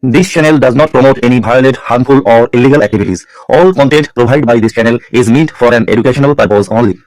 This channel does not promote any violent, harmful, or illegal activities. All content provided by this channel is meant for an educational purpose only.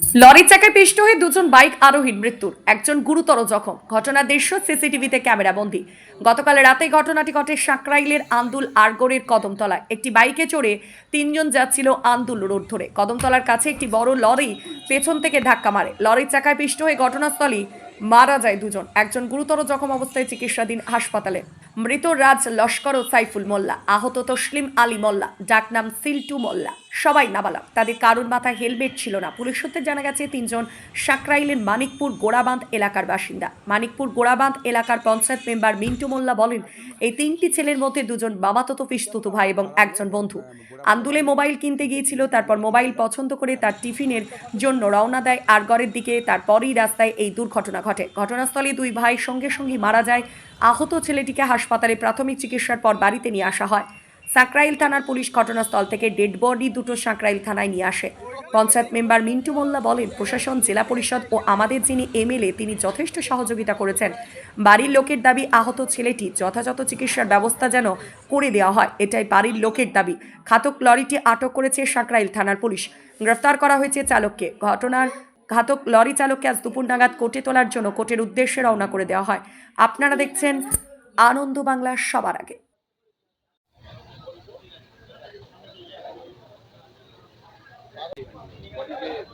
লরির চাকায় পিষ্ট হয়ে দুজন bike আরোহীর মৃত্যুর। একজন গুরুতর জখম। ঘটনার দৃশ্য সিসিটিভিতে ক্যামেরা বন্দি গতকাল রাতে ঘটনাটি ঘটে সাঁকরাইলের আন্দুল আরগড়ের কদমতলায়। একটি বাইকে চড়ে তিনজন যাচ্ছিল আন্দুল রোড ধরে। কদমতলার কাছে একটি বড় লরি পেছন থেকে ধাক্কা মারে। লরির চাকায় পিষ্ট হয়ে ঘটনাস্থলেই মারা যায় দুজন। একজন গুরুতর জখম অবস্থায় চিকিৎসাধীন হাসপাতালে। মৃত রাজ লস্কর ও সাইফুল মোল্লা। আহত তসলিম আলী মোল্লা। ডাকনাম সিলটু মোল্লা। সবাই নাবালক। তাদের কারোর মাথায় হেলমেট ছিল না। পুলিশ সূত্রে জানা গেছে, তিনজন সাকরাইলের মানিকপুর গোড়াবাঁধ এলাকার বাসিন্দা। মানিকপুর গোড়াবাঁধ এলাকার পঞ্চায়েত মেম্বার মিন্টু মোল্লা বলেন, এই তিনটি ছেলের মধ্যে দুজন বাবাতত পিস্তুত ভাই এবং একজন বন্ধু। আন্দুলে মোবাইল কিনতে গিয়েছিল, তারপর মোবাইল পছন্দ করে তার টিফিনের জন্য রওনা দেয় আরগড়ের দিকে। তারপরই রাস্তায় এই দুর্ঘটনা ঘটে। ঘটনাস্থলে দুই ভাই সঙ্গে সঙ্গে মারা যায়। আহত ছেলেটিকে হাসপাতালে প্রাথমিক চিকিৎসার পর বাড়িতে নিয়ে আসা হয়। সাঁকরাইল থানার পুলিশ ঘটনাস্থল থেকে ডেড বডি দুটো সাঁকরাইল থানায় নিয়ে আসে। পঞ্চায়েত মেম্বার মিন্টু মোল্লা বলেন, প্রশাসন, জেলা পরিষদ ও আমাদের যিনি এমএলএ, তিনি যথেষ্ট সহযোগিতা করেছেন। বাড়ির লোকের দাবি, আহত ছেলেটি যথাযথ চিকিৎসার ব্যবস্থা যেন করে দেওয়া হয়, এটাই বাড়ির লোকের দাবি। ঘাতক লরিটি আটক করেছে সাঁকরাইল থানার পুলিশ। গ্রেফতার করা হয়েছে চালককে। ঘটনার ঘাতক লরি চালককে আজ দুপুর নাগাদ কোর্টে তোলার জন্য কোর্টের উদ্দেশ্যে রওনা করে দেওয়া হয়। আপনারা দেখছেন আনন্দ বাংলা সবার আগে।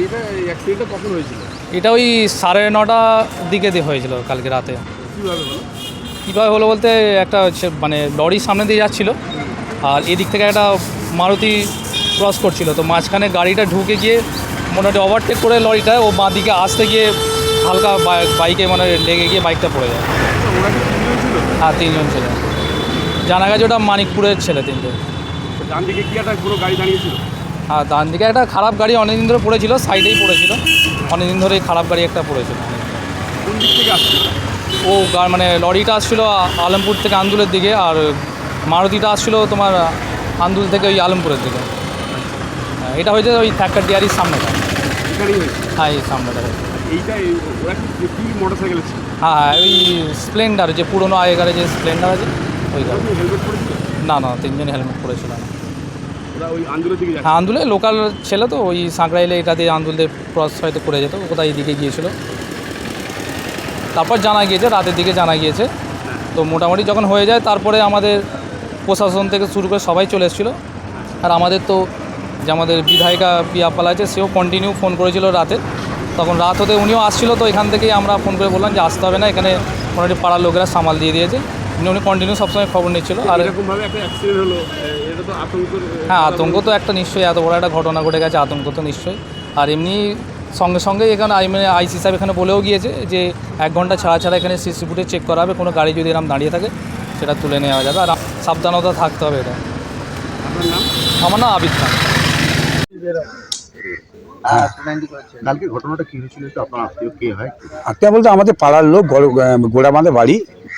এইটা অ্যাক্সিডেন্টটা কখন হয়েছিল? এটা ওই সাড়ে নটা দিকে দিয়ে হয়েছিল কালকে রাতে। কীভাবে হলো? কীভাবে হলো বলতে একটা হচ্ছে মানে লরির সামনে দিয়ে যাচ্ছিল আর এদিক থেকে একটা মারুতি ক্রস করছিল। তো মাঝখানে গাড়িটা ঢুকে গিয়ে মোটামুটি ওভারটেক করে লরিটা ও বাঁ দিকে আসতে গিয়ে হালকা বাইকে মানে লেগে গিয়ে বাইকটা পড়ে যায়। কি তিনজন ছেলে? জানা গেছে ওটা মানিকপুরের ছেলে তিনজন। তো ডান দিকে কি একটা পুরো গাড়ি দাঁড়িয়েছিল আর ডান দিকে একটা খারাপ গাড়ি অনেকদিন ধরে পড়েছিল সাইডেই পড়েছিল। অনেকদিন ধরে খারাপ গাড়ি একটা পড়েছিল। কোন দিক থেকে আসছিল? ও মানে লরিটা আসছিল আলমপুর থেকে আন্দুলের দিকে আর মারুতিটা আসছিল তোমার আন্দুল থেকে ওই আলমপুরের দিকে। হ্যাঁ, এটা হয়েছে ওই ফ্যাক্টর ডিয়ারির সামনেটা হ্যাঁ এই সামনেটা হ্যাঁ হ্যাঁ ওই স্প্লেন্ডার যে পুরোনো আগেকারে যে স্প্লেন্ডার আছে ওই না না তিনজন হেলমেট পরেছিল না হ্যাঁ আন্দুলে লোকাল ছেলে তো ওই সাঁকড়াইলে এটা দিয়ে আন্দুলদের ক্রস হয়তো করে যেত কোথায় এইদিকে গিয়েছিল। তারপর জানা গিয়েছে রাতের দিকে জানা গিয়েছে। তো মোটামুটি যখন হয়ে যায় তারপরে আমাদের প্রশাসন থেকে শুরু করে সবাই চলে এসেছিল। আর আমাদের তো যে আমাদের বিধায়িকা পিয়াপালা আছে সেও কন্টিনিউ ফোন করেছিল রাতে। তখন রাত হতে উনিও আসছিল তো এখান থেকেই আমরা ফোন করে বললাম যে আসতে হবে না এখানে মোটামুটি পাড়ার লোকেরা সামাল দিয়ে দিয়েছে। উনি কন্টিনিউ সবসময় খবর নিচ্ছিল। আর এরকমভাবে একটা অ্যাক্সিডেন্ট হলো এটা তো আতঙ্ক হ্যাঁ আতঙ্ক তো একটা নিশ্চয়ই এত বড় একটা ঘটনা ঘটে গেছে আতঙ্ক তো নিশ্চয়ই। আর এমনি সঙ্গে সঙ্গে এখানে আই মানে আইসি সাহেব এখানে বলেও গিয়েছে যে এক ঘণ্টা ছাড়া ছাড়া এখানে সিসি ফুটে চেক করা হবে কোনো গাড়ি যদি এরকম দাঁড়িয়ে থাকে সেটা তুলে নেওয়া যাবে। আর সাবধানতা থাকতে হবে এটা। আপনার নাম? আমার না আবিদ খান। কালকে ঘটনাটা কি হয়েছিল একটু আপনার আত্মীয় কে হয়? আত্মীয় বলতে আমাদের পাড়ার লোক গোড়া বাঁধে বাড়ি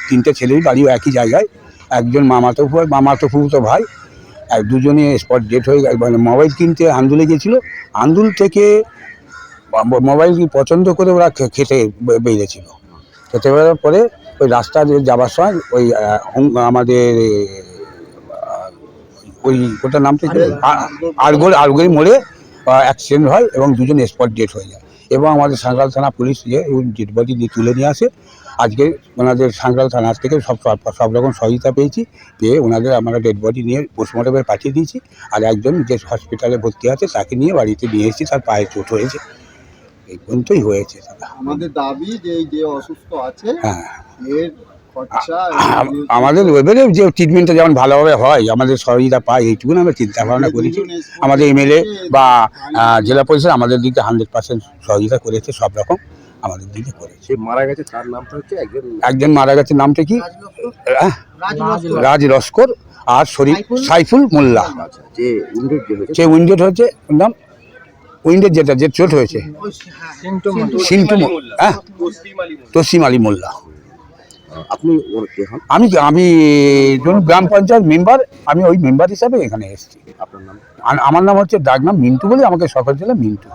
তিনটে ছেলেরই বাড়িও একই জায়গায়। একজন মামাতো ভাই মামাতো ফুফুতো ভাই এক দুজনে স্পট ডেট হয়ে মানে মোবাইল কিনতে আন্দুলে গিয়েছিল আন্দুল থেকে মোবাইল পছন্দ করে ওরা খেতে বেরিয়েছিল খেতে বেরোর পরে ওই রাস্তা যাবার সময় ওই আমাদের ওই ওটার নামটা কি? আরগোল আরগোল মোড়ে অ্যাক্সিডেন্ট হয় এবং দুজন স্পট ডেট হয়ে যায়। এবং আমাদের সাঁকরাল থানা পুলিশ যে ডেড বডি দিয়ে তুলে নিয়ে আসে। আজকে ওনাদের সাঁকরাল থানার থেকে সব সব রকম সহযোগিতা পেয়েছি পেয়ে ওনাদের আমরা ডেড বডি নিয়ে পোস্টমর্টমে পাঠিয়ে দিয়েছি। আর একজন যে হসপিটালে ভর্তি আছে তাকে নিয়ে বাড়িতে নিয়ে এসেছি তার পায়ে চোট হয়েছে। এই পর্যন্তই হয়েছে। আমাদের দাবি যে যে অসুস্থ আছে হ্যাঁ। এর আমাদের এবারে যে ট্রিটমেন্টটা যেমন ভালোভাবে হয় আমাদের সহযোগিতা পায় এইটুকুন আমরা চিন্তা ভাবনা করেছি। আমাদের এমএলএ বা জেলা পরিষদ আমাদের দিকে হান্ড্রেড পার্সেন্ট সহযোগিতা করেছে সব রকম আমাদের দিকে করেছে। মারা গেছে তার নামটা হচ্ছে একজন একজন মারা গেছে নামটা কি? রাজ লস্কর। আর শরীফ সাইফুল। মোল্লা। আচ্ছা যে উইন্ডেড হয়েছে। নাম উইন্ডেড যেটা যে চোট হয়েছে। সিন্টু হ্যাঁ। তসিম আলী মোল্লা। আপনি ওর কে হন? আমি আমি ধরুন গ্রাম পঞ্চায়েত মেম্বার আমি ওই মেম্বার হিসাবে এখানে এসেছি। আপনার নাম? আমার নাম হচ্ছে ডাক নাম মিন্টু বলে আমাকে সকল জেলা মিন্টু।